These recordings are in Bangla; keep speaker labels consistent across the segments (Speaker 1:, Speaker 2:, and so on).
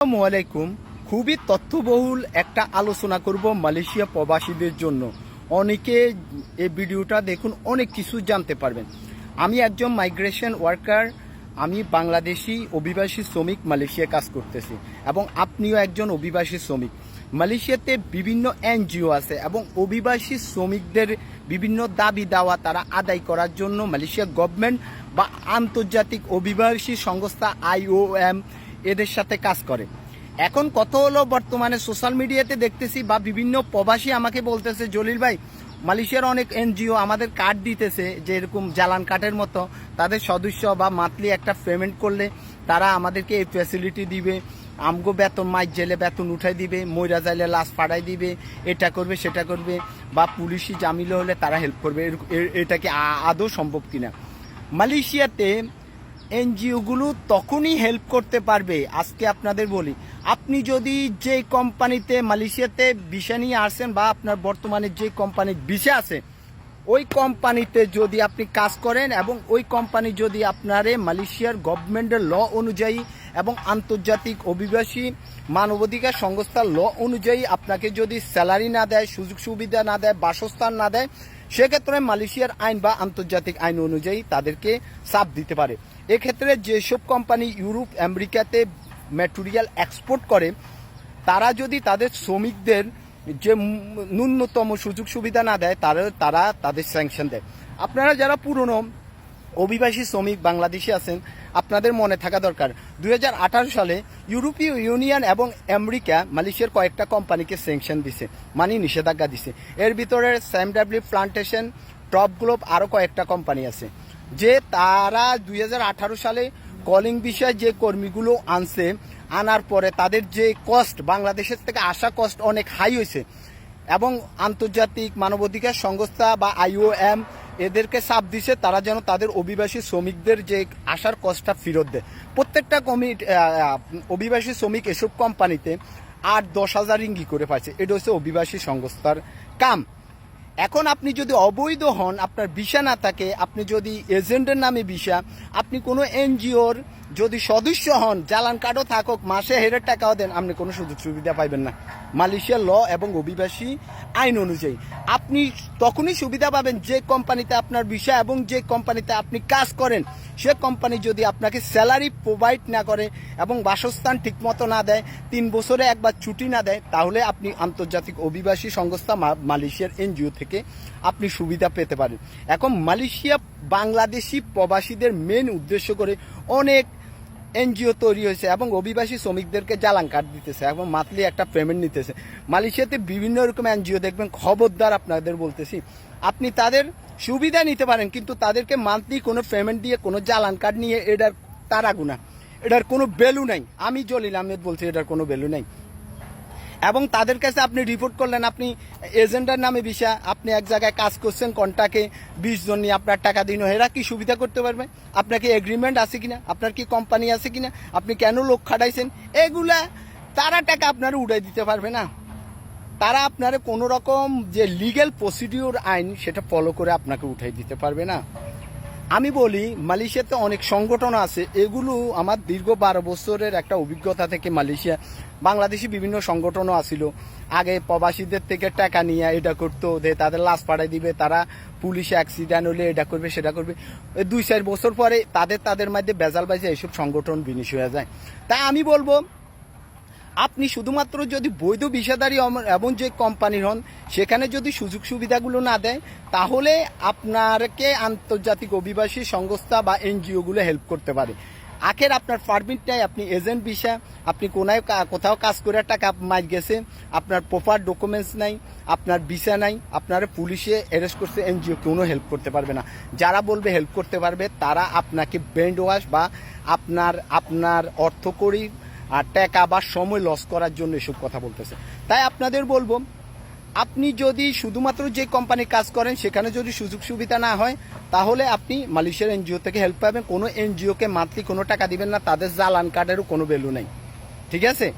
Speaker 1: আসসালামু আলাইকুম। খুবই তথ্যবহুল একটা আলোচনা করব মালয়েশিয়া প্রবাসীদের জন্য। অনেকে এই ভিডিওটা দেখুন, অনেক কিছু জানতে পারবেন। আমি একজন মাইগ্রেশন ওয়ার্কার আমি বাংলাদেশি অভিবাসী শ্রমিক মালয়েশিয়া কাজ করতেছি এবং আপনিও একজন অভিবাসী শ্রমিক। মালয়েশিয়াতে বিভিন্ন এনজিও আছে এবং অভিবাসী শ্রমিকদের বিভিন্ন দাবি দাওয়া তারা আদায় করার জন্য মালয়েশিয়া গভর্নমেন্ট বা আন্তর্জাতিক অভিবাসী সংস্থা আইওএম এদের সাথে কাজ করে। এখন কত হলো, বর্তমানে সোশ্যাল মিডিয়াতে দেখতেছি বা বিভিন্ন প্রবাসী আমাকে বলতেছে, জলিল ভাই, মালয়েশিয়ার অনেক এনজিও আমাদের কার্ড দিতেছে, যে এরকম জ্বালান কার্ডের মতো। তাদের সদস্য বা মান্থলি একটা পেমেন্ট করলে তারা আমাদেরকে এই ফ্যাসিলিটি দিবে। আমগো বেতন মাইক জেলে বেতন উঠাই দিবে ময়রা জাইলে লাশ ফাড়াই দিবে, এটা করবে, সেটা করবে বা পুলিশি জামিলে হলে তারা হেল্প করবে। এটা কি আদৌ সম্ভব কিনা? মালয়েশিয়াতে এনজিওগুলো তখনই হেল্প করতে পারবে, আজকে আপনাদের বলি। আপনি যদি যে কোম্পানিতে, মালয়েশিয়াতে ভিসা নিয়ে আসেন বা আপনার বর্তমানে যে কোম্পানির ভিসা আছে, ওই কোম্পানিতে যদি আপনি কাজ করেন এবং ওই কোম্পানি যদি আপনারে মালয়েশিয়ার গভর্নমেন্টের ল অনুযায়ী এবং আন্তর্জাতিক অভিবাসী মানবাধিকার সংস্থার ল অনুযায়ী আপনাকে যদি স্যালারি না দেয়, সুযোগ সুবিধা না দেয়, বাসস্থান না দেয়, সেক্ষেত্রে মালয়েশিয়ার আইন বা আন্তর্জাতিক আইন অনুযায়ী তাদেরকে চাপ দিতে পারে। এক্ষেত্রে যেসব কোম্পানি ইউরোপ, আমেরিকাতে ম্যাটেরিয়াল এক্সপোর্ট করে, তারা যদি তাদের শ্রমিকদের যে ন্যূনতম সুযোগ সুবিধা না দেয়, তারা তারা তাদের স্যাংশন দেয়। আপনারা যারা পুরনো অভিবাসী শ্রমিক বাংলাদেশি আছেন, আপনাদের মনে থাকা দরকার। দু হাজার আঠারো সালে ইউরোপীয় ইউনিয়ন এবং আমেরিকা মালয়েশিয়ার কয়েকটা কোম্পানিকে স্যাংশন দিছে মানে নিষেধাজ্ঞা দিছে। এর ভিতরে Sam W plantation, top globe আরও কয়েকটা কোম্পানি আছে। যে তারা দুই হাজার আঠারো সালে কলিং বিষয়ে যে কর্মীগুলো আনছে, আনার পরে তাদের যে কস্ট বাংলাদেশের থেকে আসা কস্ট অনেক হাই হয়েছে। এবং আন্তর্জাতিক মানবাধিকার সংস্থা বা আইওএম এদেরকে চাপ দিছে, তারা যেন তাদের অভিবাসী শ্রমিকদের যে আসার কষ্টটা ফেরত দেয়। প্রত্যেকটা কমিট অভিবাসী শ্রমিক এসব কোম্পানিতে আট দশ হাজার রিঙ্গি করে পাচ্ছে এটা হচ্ছে অভিবাসী সংস্থার কাম। এখন আপনি যদি অবৈধ হন, আপনার ভিসা না থাকে, আপনি যদি এজেন্টের নামে ভিসা, আপনি কোনো এনজিওর যদি সদস্য হন, জ্বালান কার্ডও থাকুক, মাসে হেরের টাকাও দেন, আপনি কোনো সুযোগ সুবিধা পাইবেন না। মালয়েশিয়ার ল এবং অভিবাসী আইন অনুযায়ী। আপনি তখনই সুবিধা পাবেন যে কোম্পানিতে আপনার ভিসা এবং যে কোম্পানিতে আপনি কাজ করেন। সে কোম্পানি যদি আপনাকে স্যালারি প্রোভাইড না করে এবং বাসস্থান ঠিকমতো না দেয়, তিন বছরে একবার ছুটি না দেয়, তাহলে আপনি আন্তর্জাতিক অভিবাসী সংস্থা মালয়েশিয়ার এনজিও থেকে আপনি সুবিধা পেতে পারেন। এখন মালয়েশিয়া বাংলাদেশি প্রবাসীদের মেন উদ্দেশ্য করে অনেক এনজিও তৈরি হয়েছে এবং অভিবাসী শ্রমিকদেরকে জ্বালান কাঠ দিতেছে এবং মাতলি একটা পেমেন্ট নিতেছে। মালয়েশিয়াতে বিভিন্ন রকম এনজিও দেখবেন, খবরদার আপনাদের বলতেছি। আপনি তাদের সুবিধা নিতে পারেন, কিন্তু তাদেরকে মান্থলি কোনো পেমেন্ট দিয়ে, কোনো জ্বালান কাঠ নিয়ে এটার তারা গুণা এটার কোনো ভ্যালু নাই। আমি জলিল আহমেদ বলছি, এটার কোনো ভ্যালু নাই। এবং তাদের কাছে আপনি রিপোর্ট করলেন, আপনি এজেন্টার নামে বিষয় আপনি এক জায়গায় কাজ করছেন কন্টাকে বিশ জন নিয়ে আপনার টাকা দিন। এরা কি সুবিধা করতে পারবে? আপনার কি এগ্রিমেন্ট আছে কিনা? আপনার কি কোম্পানি আছে কিনা? আপনি কেন লোক খাটাইছেন? এগুলা তারা টাকা আপনার উড়াই দিতে পারবে না। তারা আপনার কোনো রকম যে লিগ্যাল প্রসিডিওর আইন, সেটা ফলো করে আপনাকে উঠাই দিতে পারবে না। আমি বলি, মালয়েশিয়াতে অনেক সংগঠন আছে, এগুলো আমার দীর্ঘ বারো বছরের একটা অভিজ্ঞতা থেকে মালয়েশিয়া। বাংলাদেশি বিভিন্ন সংগঠনও আসিল আগে প্রবাসীদের থেকে টাকা নিয়ে এটা করতো দে তাদের লাশ পাঠাই দিবে, তারা পুলিশে অ্যাক্সিডেন্ট হলে এটা করবে, সেটা করবে। দুই চার বছর পরে তাদের তাদের মধ্যে বেজাল বাজে এইসব সংগঠন বিনিশ হয়ে যায়। তাই আমি বলব আপনি শুধুমাত্র যদি বৈধ বিষাদারী এবং যে কোম্পানির হন, সেখানে যদি সুযোগ সুবিধাগুলো না দেয়, তাহলে আপনারকে আন্তর্জাতিক অভিবাসী সংস্থা বা এনজিওগুলো হেল্প করতে পারে। আখের আপনার পারমিট নাই আপনি এজেন্ট ভিসা, আপনি কোনায় কোথাও কাজ করে টাকা মার গেছে, আপনার প্রপার ডকুমেন্টস নাই, আপনার ভিসা নাই, আপনার পুলিশে অ্যারেস্ট করছে, এনজিও কোনো হেল্প করতে পারবে না। যারা বলবে হেল্প করতে পারবে, তারা আপনাকে ব্রেন্ড ওয়াশ বা আপনার আপনার অর্থকরী আর টাকা বা সময় লস করার জন্য এসব কথা বলতেছে। তাই আপনাদের বলব, আপনি যদি শুধুমাত্র যে কোম্পানি কাজ করেন, সেখানে যদি সুযোগ সুবিধা না হয়, তাহলে আপনি মালয়েশিয়ার এনজিও থেকে হেল্প পাবেন। কোনো এনজিওকে মান্থলি কোনো টাকা দিবেন না, তাদের জালান কার্ডেরও কোনো ভ্যালু নেই। ঠিক আছে?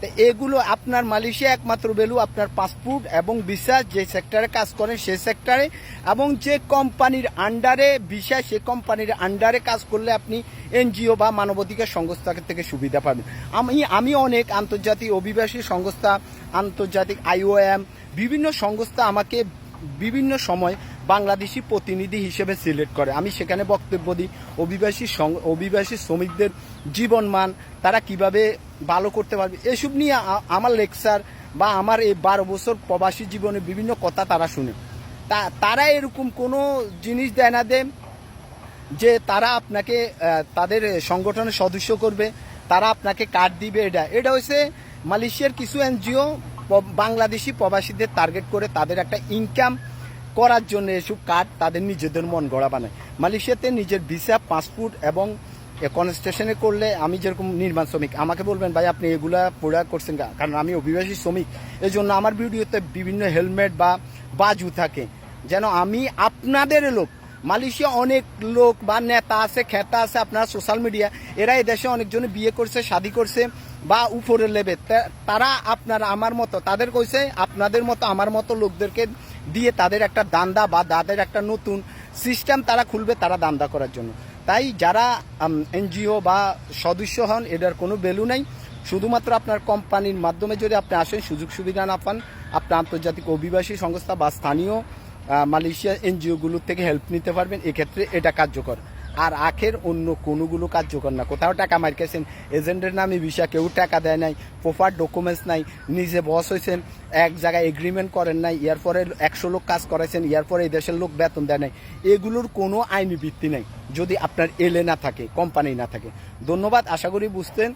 Speaker 1: তো এগুলো আপনার মালয়েশিয়া একমাত্র ভ্যালু আপনার পাসপোর্ট এবং ভিসা যে সেক্টরে কাজ করেন সেই সেক্টরে এবং যে কোম্পানির আন্ডারে ভিসা সে কোম্পানির আন্ডারে কাজ করলে আপনি এনজিও বা মানবাধিকার সংস্থা থেকে সুবিধা পাবেন। আমি আমি অনেক আন্তর্জাতিক অভিবাসী সংস্থা, আন্তর্জাতিক আইওএম বিভিন্ন সংস্থা আমাকে বিভিন্ন সময় বাংলাদেশি প্রতিনিধি হিসেবে সিলেক্ট করে। আমি সেখানে বক্তব্য দিই, অভিবাসী অভিবাসী শ্রমিকদের জীবনমান, তারা কীভাবে ভালো করতে পারবে, এসব নিয়ে আমার লেকচার বা আমার এই বারো বছর প্রবাসী জীবনে বিভিন্ন কথা তারা শুনে। তা, তারা এরকম কোনো জিনিস দেয় না দেয় যে তারা আপনাকে তাদের সংগঠনের সদস্য করবে, তারা আপনাকে কার্ড দিবে এটা। এটা হচ্ছে মালয়েশিয়ার কিছু এনজিও বাংলাদেশি প্রবাসীদের টার্গেট করে তাদের একটা ইনকাম করার জন্য এসব কার্ড তাদের নিজেদের মন গড়া বানায়। মালয়েশিয়াতে নিজের ভিসা, পাসপোর্ট এবং কনস্ট্রাকশনে করলে আমি যেরকম নির্মাণ শ্রমিক, আমাকে বলবেন, ভাই, আপনি এগুলা প্রোডাক্ট করছেন কারণ আমি অভিবাসী শ্রমিক। এই জন্য আমার ভিডিওতে বিভিন্ন হেলমেট বা বাজু থাকে। যেন আমি আপনাদের লোক, মালয়েশিয়া অনেক লোক বা নেতা আছে, খেতা আছে, আপনার সোশ্যাল মিডিয়া এরা এদেশে অনেকজনে বিয়ে করছে, শাদি করছে বা উপরে লেবে। তারা আপনার আমার মতো, তাদের কইছে, আপনাদের মতো, আমার মতো লোকদেরকে দিয়ে তাদের একটা দান্দা বা তাদের একটা নতুন সিস্টেম তারা খুলবে তারা দান্দা করার জন্য। তাই যারা এনজিও বা সদস্য হন এটার কোনো ভ্যালু নাই। শুধুমাত্র আপনার কোম্পানির মাধ্যমে যদি আপনি আসেন, সুযোগ সুবিধা না পান আপনার আন্তর্জাতিক অভিবাসী সংস্থা বা স্থানীয় মালয়েশিয়া এনজিওগুলোর থেকে হেল্প নিতে পারবেন। এক্ষেত্রে এটা কার্যকর। আর আখের অন্য কোনোগুলো কার্যকর না। কোথাও টাকা মার্কেছেন এজেন্টের নামে ভিসা, কেউ টাকা দেয় নাই, প্রপার ডকুমেন্টস নাই, নিজে বস হয়েছেন এক জায়গায় এগ্রিমেন্ট করেন নাই ইয়ার পরে একশো লোক কাজ করাইছেন ইয়ার পরে এই দেশের লোক বেতন দেয় নাই। এগুলোর কোনো আইনি ভিত্তি নাই, যদি আপনার এলে না থাকে কোম্পানি না থাকে। ধন্যবাদ, আশা করি বুঝতেন।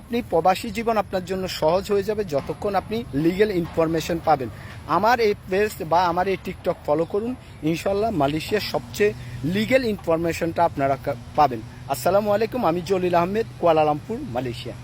Speaker 1: আপনি প্রবাসী জীবন আপনার জন্য সহজ হয়ে যাবে যতক্ষণ আপনি লিগেল ইনফরমেশন পাবেন। আমার এই পেজ বা আমার এই টিকটক ফলো করুন। ইনশাল্লাহ মালয়েশিয়ার সবচেয়ে লিগেল ইনফরমেশনটা আপনারা পাবেন। আসসালামু আলাইকুম আমি জলিল আহমেদ কুয়ালালামপুর মালয়েশিয়া।